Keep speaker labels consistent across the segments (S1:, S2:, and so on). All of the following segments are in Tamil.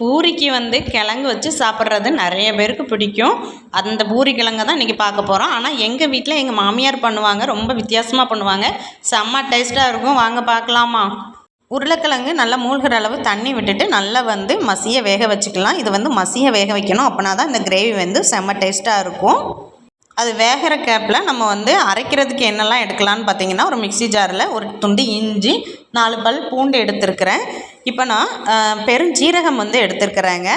S1: பூரிக்கு வந்து கிழங்கு வச்சு சாப்பிட்றது நிறைய பேருக்கு பிடிக்கும். அந்த பூரி கிழங்க தான் இன்றைக்கி பார்க்க போகிறோம் ஆனால் எங்கள் வீட்டில் எங்கள் மாமியார் பண்ணுவாங்க ரொம்ப வித்தியாசமாக பண்ணுவாங்க. செம்ம டேஸ்ட்டாக இருக்கும். வாங்க பார்க்கலாமா? உருளைக்கிழங்கு நல்லா மூழ்கிற அளவு தண்ணி விட்டுட்டு நல்லா வந்து மசிய வேக வச்சுக்கலாம். இது வந்து மசிய வேக வைக்கணும். அப்படின்னா தான் இந்த கிரேவி வந்து செம்ம டேஸ்ட்டாக இருக்கும். அது வேகிற கேப்பில் நம்ம வந்து அரைக்கிறதுக்கு என்னெல்லாம் எடுக்கலான்னு பார்த்தீங்கன்னா ஒரு மிக்ஸி ஜாரில் ஒரு துண்டு இஞ்சி நாலு பல் பூண்டு எடுத்துருக்கிறேன். இப்போ நான் பெருஞ்சீரகம் வந்து எடுத்துருக்குறேங்க.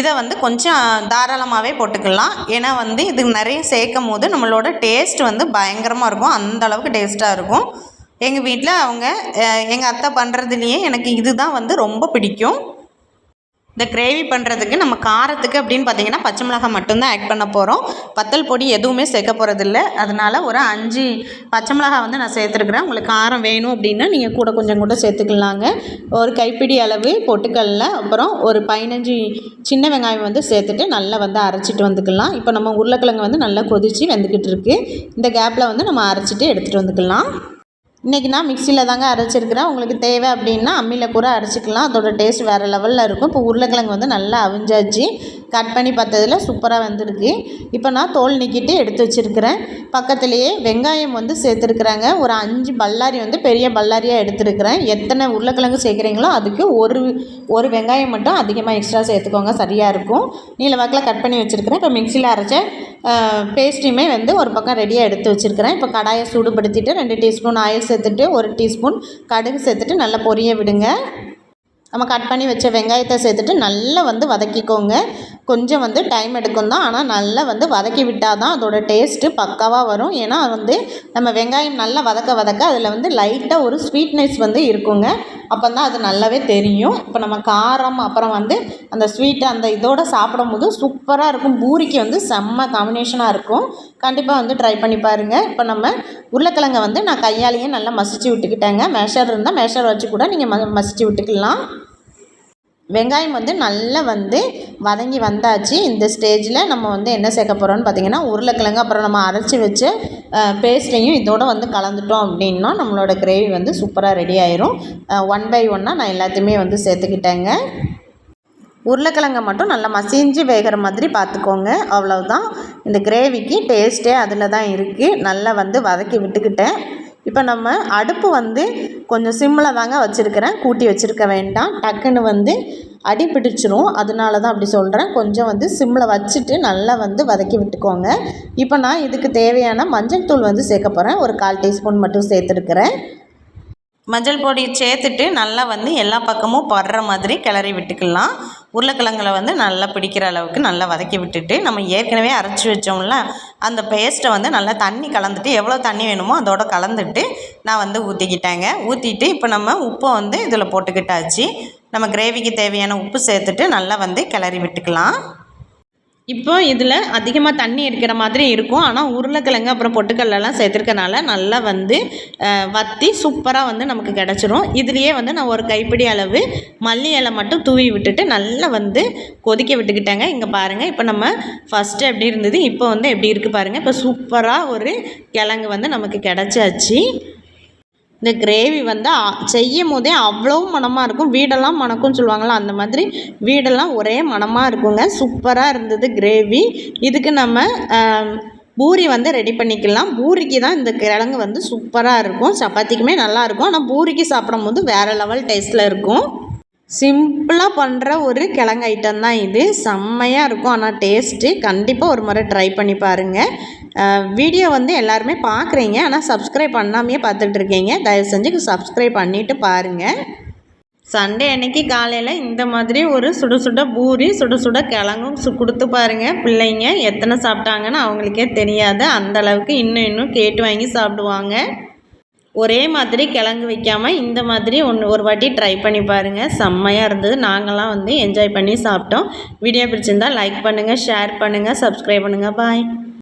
S1: இதை வந்து கொஞ்சம் தாராளமாகவே போட்டுக்கலாம். ஏன்னா வந்து இது நிறைய சேர்க்கும் போது நம்மளோட டேஸ்ட் வந்து பயங்கரமாக இருக்கும். அந்த அளவுக்கு டேஸ்ட்டாக இருக்கும். எங்கள் வீட்டில் அவங்க எங்கள் அத்தை பண்ணுறதுலையே எனக்கு இதுதான் வந்து ரொம்ப பிடிக்கும். இந்த கிரேவி பண்ணுறதுக்கு நம்ம காரத்துக்கு அப்படின்னு பார்த்தீங்கன்னா பச்சை மிளகாய் மட்டும்தான் ஆட் பண்ண போகிறோம் வத்தல் பொடி எதுவுமே சேர்க்க போகிறதில்ல அதனால் ஒரு அஞ்சு பச்சை மிளகாய் வந்து நான் சேர்த்துருக்குறேன். உங்களுக்கு காரம் வேணும் அப்படின்னா நீங்கள் கூட கொஞ்சம் கூட சேர்த்துக்கலாங்க. ஒரு கைப்பிடி அளவு பொட்டுக்கல்ல அப்புறம் ஒரு பதினஞ்சு சின்ன வெங்காயம் வந்து சேர்த்துட்டு நல்லா வந்து அரைச்சிட்டு வந்துக்கலாம். இப்போ நம்ம உருளைக்கிழங்கு வந்து நல்லா கொதித்து வெந்துக்கிட்டு இருக்குது இந்த கேப்பில் வந்து நம்ம அரைச்சிட்டு எடுத்துகிட்டு வந்துக்கலாம். இன்றைக்கி நான் மிக்சியில் தாங்க அரைச்சிருக்கிறேன். உங்களுக்கு தேவை அப்படின்னா அம்மியில் கூட அரைச்சிக்கலாம். அதோட டேஸ்ட் வேறு லெவலில் இருக்கும். இப்போ உருளைக்கிழங்கு வந்து நல்லா அவிஞ்சாச்சு. கட் பண்ணி பார்த்ததில் சூப்பராக வந்திருக்கு. இப்போ நான் தோல் நீக்கிட்டு எடுத்து வச்சுருக்கிறேன். பக்கத்துலேயே வெங்காயம் வந்து சேர்த்துருக்குறாங்க. ஒரு அஞ்சு பல்லாரி வந்து பெரிய பல்லாரியாக எடுத்துருக்கிறேன். எத்தனை உருளைக்கிழங்கு சேர்க்குறீங்களோ அதுக்கு ஒரு ஒரு வெங்காயம் மட்டும் அதிகமாக எக்ஸ்ட்ரா சேர்த்துக்கோங்க. சரியாக இருக்கும். நீல வாக்கில் கட் பண்ணி வச்சுருக்கிறேன். இப்போ மிக்சியில் அரைச்ச பேஸ்ட்ரியுமே வந்து ஒரு பக்கம் ரெடியாக எடுத்து வச்சுருக்கிறேன். இப்போ கடாயை சூடுபடுத்திட்டு ரெண்டு டீஸ்பூன் ஆயில் சேர்த்துட்டு ஒரு டீஸ்பூன் கடுகு சேர்த்துட்டு நல்லா பொரிய விடுங்க. நம்ம கட் பண்ணி வச்ச வெங்காயத்தை சேர்த்துட்டு நல்லா வந்து வதக்கிக்கோங்க. கொஞ்சம் வந்து டைம் எடுக்கும் தான். ஆனால் நல்லா வந்து வதக்கி விட்டால் தான் அதோட டேஸ்ட்டு பக்காவாக வரும். ஏன்னா வந்து நம்ம வெங்காயம் நல்லா வதக்க வதக்க அதில் வந்து லைட்டாக ஒரு ஸ்வீட்னஸ் வந்து இருக்குங்க. அப்போ தான் அது நல்லாவே தெரியும். இப்போ நம்ம காரம் அப்புறம் வந்து அந்த ஸ்வீட்டு அந்த இதோட சாப்பிடும்போது சூப்பராக இருக்கும். பூரிக்கு வந்து செம்ம காம்பினேஷனாக இருக்கும். கண்டிப்பாக வந்து ட்ரை பண்ணி பாருங்கள் இப்போ நம்ம உருளைக்கிழங்க வந்து நான் கையாலேயே நல்லா மசிச்சு விட்டுக்கிட்டேங்க. மேஷர் இருந்தால் மேஷர் வச்சு கூட நீங்கள் ம மசிச்சு விட்டுக்கலாம். வெங்காயம் வந்து நல்லா வந்து வதங்கி வந்தாச்சு. இந்த ஸ்டேஜில் நம்ம வந்து என்ன சேர்க்க போகிறோம்னு பார்த்திங்கன்னா உருளைக்கிழங்கு அப்புறம் நம்ம அரைச்சி வச்சு பேஸ்ட்டையும் இதோடு வந்து கலந்துட்டோம் அப்படின்னா நம்மளோட கிரேவி வந்து சூப்பராக ரெடி ஆயிரும். ஒன் பை ஒன்னாக நான் எல்லாத்தையுமே வந்து சேர்த்துக்கிட்டேங்க. உருளைக்கிழங்கை மட்டும் நல்லா மசிஞ்சு வேகிற மாதிரி பார்த்துக்கோங்க அவ்வளவுதான். இந்த கிரேவிக்கு டேஸ்ட்டே அதில் தான் இருக்குது நல்லா வந்து வதக்கி விட்டுக்கிட்டேன். இப்போ நம்ம அடுப்பு வந்து கொஞ்சம் சிம்மில் தாங்க வச்சுருக்கிறேன். கூட்டி வச்சுருக்க வேண்டாம். டக்குன்னு வந்து அடி பிடிச்சிரும். அதனால தான் அப்படி சொல்கிறேன் கொஞ்சம் வந்து சிம்மில் வச்சுட்டு நல்லா வந்து வதக்கி விட்டுக்கோங்க. இப்போ நான் இதுக்கு தேவையான மஞ்சள் தூள் வந்து சேர்க்க போகிறேன் ஒரு கால் டீஸ்பூன் மட்டும் சேர்த்துருக்கிறேன். மஞ்சள் பொடி சேர்த்துட்டு நல்லா வந்து எல்லா பக்கமும் படுற மாதிரி கிளறி விட்டுக்கலாம். உருளைக்கிழங்குல வந்து நல்லா பிடிக்கிற அளவுக்கு நல்லா வதக்கி விட்டுட்டு நம்ம ஏற்கனவே அரைச்சி வச்சோம்ல அந்த பேஸ்ட்டை வந்து நல்லா தண்ணி கலந்துட்டு எவ்வளோ தண்ணி வேணுமோ அதோட கலந்துட்டு நான் வந்து ஊற்றிக்கிட்டேங்க ஊற்றிட்டு இப்போ நம்ம உப்பை வந்து இதில் போட்டுக்கிட்டாச்சு. நம்ம கிரேவிக்கு தேவையான உப்பு சேர்த்துட்டு நல்லா வந்து கிளறி விட்டுக்கலாம். இப்போ இதில் அதிகமாக தண்ணி இருக்கிற மாதிரி இருக்கும். ஆனால் உருளைக்கிழங்கு அப்புறம் பொட்டுக்கல்லெல்லாம் சேர்த்துருக்கனால நல்லா வந்து வத்தி சூப்பராக வந்து நமக்கு கிடச்சிரும். இதுலேயே வந்து நான் ஒரு கைப்பிடி அளவு மல்லி இலை மட்டும் தூவி விட்டுட்டு நல்லா வந்து கொதிக்க விட்டுக்கிட்டேங்க. இங்கே பாருங்கள் இப்போ நம்ம ஃபஸ்ட்டு எப்படி இருந்தது இப்போ வந்து எப்படி இருக்குது பாருங்கள் இப்போ சூப்பராக ஒரு கிழங்கு வந்து நமக்கு கிடச்சாச்சு. இந்த கிரேவி வந்து செய்யும் போதே அவ்வளோ மணமாக இருக்கும். வீடெல்லாம் மணக்கும்னு சொல்லுவாங்களா அந்த மாதிரி வீடெல்லாம் ஒரே மணமாக இருக்குங்க. சூப்பராக இருந்தது கிரேவி இதுக்கு நம்ம பூரி வந்து ரெடி பண்ணிக்கலாம். பூரிக்கு தான் இந்த கிழங்கு வந்து சூப்பராக இருக்கும். சப்பாத்திக்குமே நல்லாயிருக்கும் ஆனால் பூரிக்கு சாப்பிடும்போது வேறு லெவல் டேஸ்ட்டில் இருக்கும். சிம்பிளாக பண்ணுற ஒரு கிழங்கு ஐட்டம் தான் இது. செம்மையாக இருக்கும். ஆனால் டேஸ்ட்டு கண்டிப்பாக ஒரு முறை ட்ரை பண்ணி பாருங்கள் வீடியோ வந்து எல்லாருமே பார்க்குறீங்க ஆனால் சப்ஸ்கிரைப் பண்ணாமையே பார்த்துட்ருக்கீங்க தயவு செஞ்சு சப்ஸ்கிரைப் பண்ணிவிட்டு பாருங்கள் சண்டே அன்னைக்கு காலையில் இந்த மாதிரி ஒரு சுட சுட பூரி சுட சுட கிழங்கும் சு கொடுத்து பாருங்கள் பிள்ளைங்க எத்தனை சாப்பிட்டாங்கன்னு அவங்களுக்கே தெரியாது. அந்த அளவுக்கு இன்னும் இன்னும் கேட்டு வாங்கி சாப்பிடுவாங்க. ஒரே மாதிரி கிழங்கு வைக்காமல் இந்த மாதிரி ஒன்று ஒரு வாட்டி ட்ரை பண்ணி பாருங்கள் செம்மையாக இருந்தது. நாங்களாம் வந்து என்ஜாய் பண்ணி சாப்பிட்டோம். வீடியோ பிடிச்சிருந்தால் லைக் பண்ணுங்கள் ஷேர் பண்ணுங்கள் சப்ஸ்கிரைப் பண்ணுங்கள் பாய்